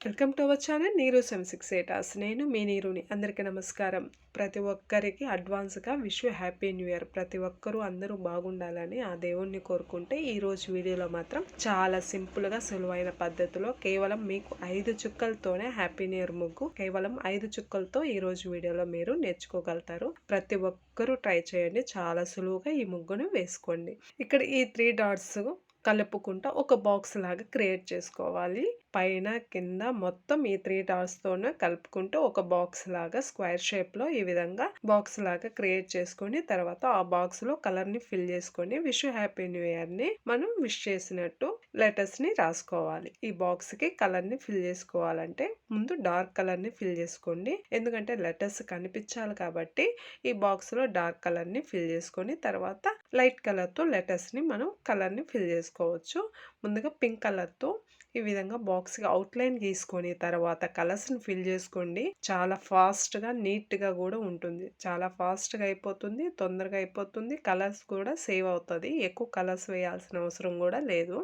Welcome to our channel Neeru seven six ఎయిటాస్ నేను మీ నీరుని అందరికీ నమస్కారం. ప్రతి ఒక్కరికి అడ్వాన్స్గా విష్ హ్యాపీ న్యూ ఇయర్. ప్రతి ఒక్కరూ అందరూ బాగుండాలని ఆ దేవుణ్ణి కోరుకుంటే ఈరోజు వీడియోలో మాత్రం చాలా సింపుల్గా సులువైన పద్ధతిలో కేవలం మీకు ఐదు చుక్కలతోనే హ్యాపీ న్యూ ఇయర్ ముగ్గు కేవలం ఐదు చుక్కలతో ఈ రోజు వీడియోలో మీరు నేర్చుకోగలుగుతారు. ప్రతి ఒక్కరూ ట్రై చేయండి. చాలా సులువుగా ఈ ముగ్గును వేసుకోండి. ఇక్కడ ఈ త్రీ డాట్స్ కలుపుకుంటా ఒక బాక్స్ లాగా క్రియేట్ చేసుకోవాలి. పైన కింద మొత్తం ఈ త్రీ తోనే కలుపుకుంటూ ఒక బాక్స్ లాగా స్క్వేర్ షేప్లో ఈ విధంగా బాక్స్ లాగా క్రియేట్ చేసుకొని తర్వాత ఆ బాక్స్లో కలర్ని ఫిల్ చేసుకొని విష్ హ్యాపీ న్యూ ఇయర్ని మనం విష్ చేసినట్టు లెటర్స్ని రాసుకోవాలి. ఈ బాక్స్కి కలర్ని ఫిల్ చేసుకోవాలంటే ముందు డార్క్ కలర్ని ఫిల్ చేసుకోండి. ఎందుకంటే లెటర్స్ కనిపించాలి కాబట్టి ఈ బాక్స్లో డార్క్ కలర్ని ఫిల్ చేసుకొని తర్వాత లైట్ కలర్తో లెటర్స్ని మనం కలర్ని ఫిల్ చేసుకోవచ్చు. ముందుగా పింక్ కలర్తో ఈ విధంగా బాక్స్కి అవుట్లైన్ గీసుకొని తర్వాత కలర్స్ని ఫిల్ చేసుకోండి. చాలా ఫాస్ట్గా నీట్గా కూడా ఉంటుంది. చాలా ఫాస్ట్గా అయిపోతుంది తొందరగా అయిపోతుంది. కలర్స్ కూడా సేవ్ అవుతుంది. ఎక్కువ కలర్స్ వేయాల్సిన అవసరం కూడా లేదు.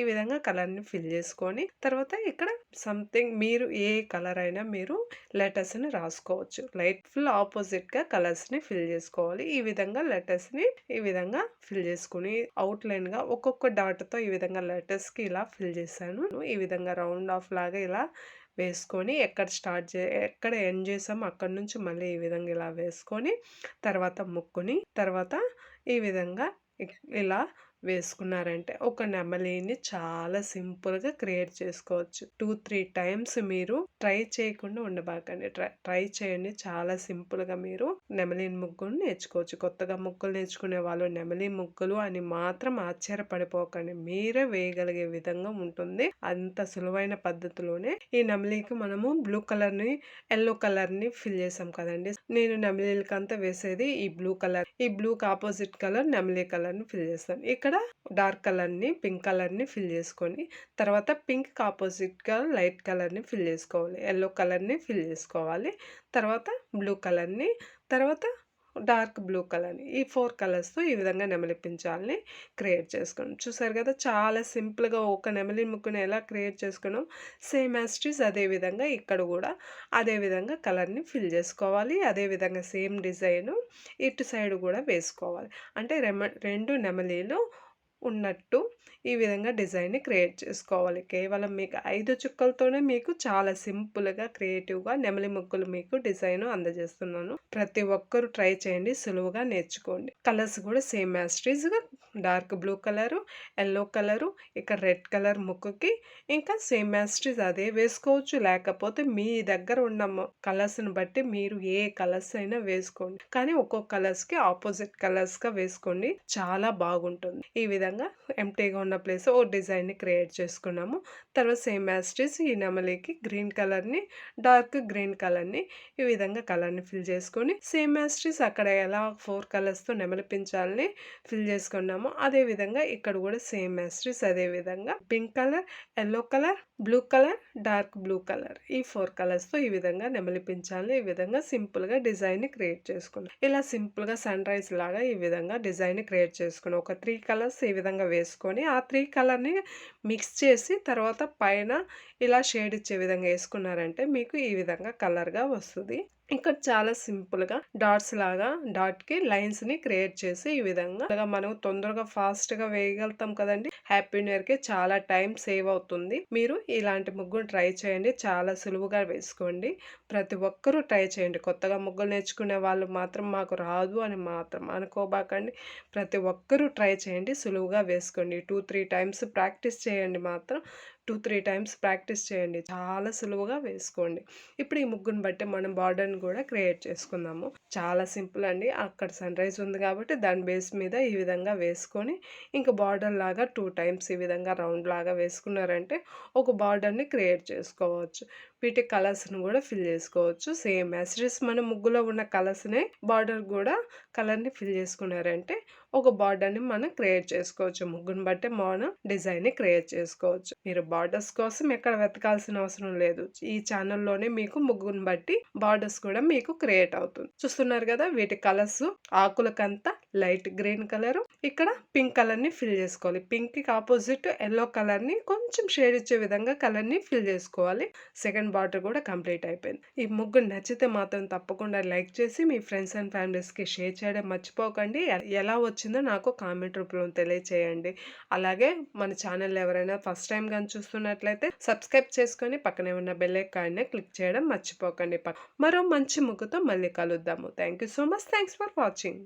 ఈ విధంగా కలర్ని ఫిల్ చేసుకొని తర్వాత ఇక్కడ సంథింగ్ మీరు ఏ కలర్ అయినా మీరు లెటర్స్ని రాసుకోవచ్చు. లైట్ ఫుల్ ఆపోజిట్గా కలర్స్ని ఫిల్ చేసుకోవాలి. ఈ విధంగా లెటర్స్ని ఈ విధంగా ఫిల్ చేసుకుని అవుట్లైన్గా ఒక్కొక్క డాట్తో ఈ విధంగా లెటర్స్కి ఇలా ఫిల్ చేశాను. ఈ విధంగా రౌండ్ ఆఫ్ లాగా ఇలా వేసుకొని ఎక్కడ స్టార్ట్ చే ఎక్కడ ఎండ్ చేసామో అక్కడ నుంచి మళ్ళీ ఈ విధంగా ఇలా వేసుకొని తర్వాత ముక్కుని తర్వాత ఈ విధంగా ఇలా వేసుకున్నారంటే ఒక నెమలిని చాలా సింపుల్గా క్రియేట్ చేసుకోవచ్చు. టూ త్రీ టైమ్స్ మీరు ట్రై చేయకుండా ఉండబాకండి. ట్రై ట్రై చేయండి. చాలా సింపుల్గా మీరు నెమలిని ముగ్గులు నేర్చుకోవచ్చు. కొత్తగా ముగ్గులు నేర్చుకునే వాళ్ళు నెమలి ముగ్గులు అని మాత్రం ఆశ్చర్యపడిపోకండి. మీరే వేయగలిగే విధంగా ఉంటుంది. అంత సులువైన పద్ధతిలోనే ఈ నెమలికి మనము బ్లూ కలర్ని ఎల్లో కలర్ని ఫిల్ చేసాం కదండి. నేను నెమలికి అంతా వేసేది ఈ బ్లూ కలర్ ఈ బ్లూకి ఆపోజిట్ కలర్ నెమలి కలర్ని ఫిల్ చేస్తాను. ఇక్కడ డార్క్ కలర్ని పింక్ కలర్ని ఫిల్ చేసుకొని తర్వాత పింక్ ఆపోజిట్గా లైట్ కలర్ని ఫిల్ చేసుకోవాలి. ఎల్లో కలర్ని ఫిల్ చేసుకోవాలి. తర్వాత బ్లూ కలర్ని తర్వాత డార్క్ బ్లూ కలర్ని. ఈ ఫోర్ కలర్స్తో ఈ విధంగా నెమలిపించాలని క్రియేట్ చేసుకున్నాం. చూసారు కదా చాలా సింపుల్గా ఒక నెమలి ముక్కుని ఎలా క్రియేట్ చేసుకున్నాం? సేమ్ యాస్టీస్ అదే విధంగా ఇక్కడ కూడా అదే విధంగా కలర్ని ఫిల్ చేసుకోవాలి. అదే విధంగా సేమ్ డిజైను ఇటు సైడ్ కూడా వేసుకోవాలి. అంటే రెమ రెండు నెమలీలు ఉన్నట్టు ఈ విధంగా డిజైన్ని క్రియేట్ చేసుకోవాలి. కేవలం మీకు ఐదు చుక్కలతోనే మీకు చాలా సింపుల్గా క్రియేటివ్గా నెమలి ముగ్గులు మీకు డిజైన్ అందజేస్తున్నాను. ప్రతి ఒక్కరు ట్రై చేయండి సులువుగా నేర్చుకోండి. కలర్స్ కూడా same మ్యాస్ట్రీస్గా dark blue colour yellow colour ఇక రెడ్ కలర్ ముక్కుకి. ఇంకా సేమ్ మ్యాస్ట్రీస్ అదే వేసుకోవచ్చు. లేకపోతే మీ దగ్గర ఉన్న కలర్స్ని బట్టి మీరు ఏ కలర్స్ అయినా వేసుకోండి. కానీ ఒక్కొక్క కలర్స్కి ఆపోజిట్ కలర్స్గా వేసుకోండి. చాలా బాగుంటుంది. ఈ విధంగా ఎంటీగా ఉన్న ప్లేస్ ఓ డిజైన్ని క్రియేట్ చేసుకున్నాము. తర్వాత సేమ్ యాస్టిస్ ఈ నెమలికి గ్రీన్ కలర్ని డార్క్ గ్రీన్ కలర్ని ఈ విధంగా కలర్ని ఫిల్ చేసుకొని సేమ్ యాస్టిస్ అక్కడ ఎలా ఫోర్ కలర్స్తో నెమలిపించాలని ఫిల్ చేసుకున్నాము. అదే విధంగా ఇక్కడ కూడా సేమ్ యాస్టిస్ అదే విధంగా pink colour yellow colour blue colour dark blue colour. ఈ ఫోర్ కలర్స్తో ఈ విధంగా నెమలిపించాలి ఈ విధంగా సింపుల్గా డిజైన్ని క్రియేట్ చేసుకున్నాం ఇలా సింపుల్గా సన్ రైజ్ లాగా ఈ విధంగా డిజైన్ క్రియేట్ చేసుకున్నాం ఒక త్రీ కలర్స్ ఈ విధంగా వేసుకొని ఆ త్రీ కలర్ని మిక్స్ చేసి తర్వాత పైన ఇలా షేడ్ ఇచ్చే విధంగా వేసుకున్నారంటే మీకు ఈ విధంగా కలర్గా వస్తుంది. ఇక్కడ చాలా సింపుల్గా డాట్స్ లాగా డాట్కి లైన్స్ని క్రియేట్ చేసి ఈ విధంగా మనం తొందరగా ఫాస్ట్గా వేయగలుగుతాం కదండి. హ్యాపీ న్యూ ఇయర్కి చాలా టైం సేవ్ అవుతుంది. మీరు ఇలాంటి ముగ్గును ట్రై చేయండి. చాలా సులువుగా వేసుకోండి. ప్రతి ఒక్కరూ ట్రై చేయండి. కొత్తగా ముగ్గులు నేర్చుకునే వాళ్ళు మాత్రం మాకు రాదు అని మాత్రం అనుకోబాకండి. ప్రతి ఒక్కరూ ట్రై చేయండి. సులువుగా వేసుకోండి. టూ త్రీ టైమ్స్ ప్రాక్టీస్ చేయండి మాత్రం. టూ త్రీ టైమ్స్ ప్రాక్టీస్ చేయండి. చాలా సులువుగా వేసుకోండి. ఇప్పుడు ఈ ముగ్గుని బట్టి మనం బార్డర్ని కూడా క్రియేట్ చేసుకుందాము. చాలా సింపుల్ అండి. అక్కడ సన్ రైజ్ ఉంది కాబట్టి దాని బేస్ మీద ఈ విధంగా వేసుకొని ఇంకా బార్డర్ లాగా టూ టైమ్స్ ఈ విధంగా రౌండ్ లాగా వేసుకున్నారంటే ఒక బార్డర్ని క్రియేట్ చేసుకోవచ్చు. వీటి కలర్స్ను కూడా ఫిల్ చేసుకోవచ్చు. సేమ్ యాసిడస్ మన ముగ్గులో ఉన్న కలర్స్నే బార్డర్ కూడా కలర్ని ఫిల్ చేసుకున్నారంటే ఒక బార్డర్ని మనం క్రియేట్ చేసుకోవచ్చు. ముగ్గుని బట్టి మనం డిజైన్ని క్రియేట్ చేసుకోవచ్చు. మీరు బార్డర్స్ కోసం ఎక్కడ వెతకాల్సిన అవసరం లేదు. ఈ ఛానల్లోనే మీకు ముగ్గుని బట్టి బార్డర్స్ కూడా మీకు క్రియేట్ అవుతుంది. చూస్తున్నారు కదా వీటి కలర్స్ ఆకులకంతా లైట్ గ్రీన్ కలర్. ఇక్కడ పింక్ కలర్ని ఫిల్ చేసుకోవాలి. పింక్కి ఆపోజిట్ ఎల్లో కలర్ని కొంచెం షేడ్ ఇచ్చే విధంగా కలర్ని ఫిల్ చేసుకోవాలి. సెకండ్ బార్డర్ కూడా కంప్లీట్ అయిపోయింది. ఈ ముగ్గు నచ్చితే మాత్రం తప్పకుండా లైక్ చేసి మీ ఫ్రెండ్స్ అండ్ ఫ్యామిలీస్కి షేర్ చేయడం మర్చిపోకండి. ఎలా వచ్చిందో నాకు కామెంట్ రూపంలో తెలియచేయండి. అలాగే మన ఛానల్ ఎవరైనా ఫస్ట్ టైం కానీ చూస్తున్నట్లయితే సబ్స్క్రైబ్ చేసుకొని పక్కనే ఉన్న బెల్ ఐకాన్ని క్లిక్ చేయడం మర్చిపోకండి. మరో మంచి ముగ్గుతో మళ్ళీ కలుద్దాము. Thank you so much thanks for watching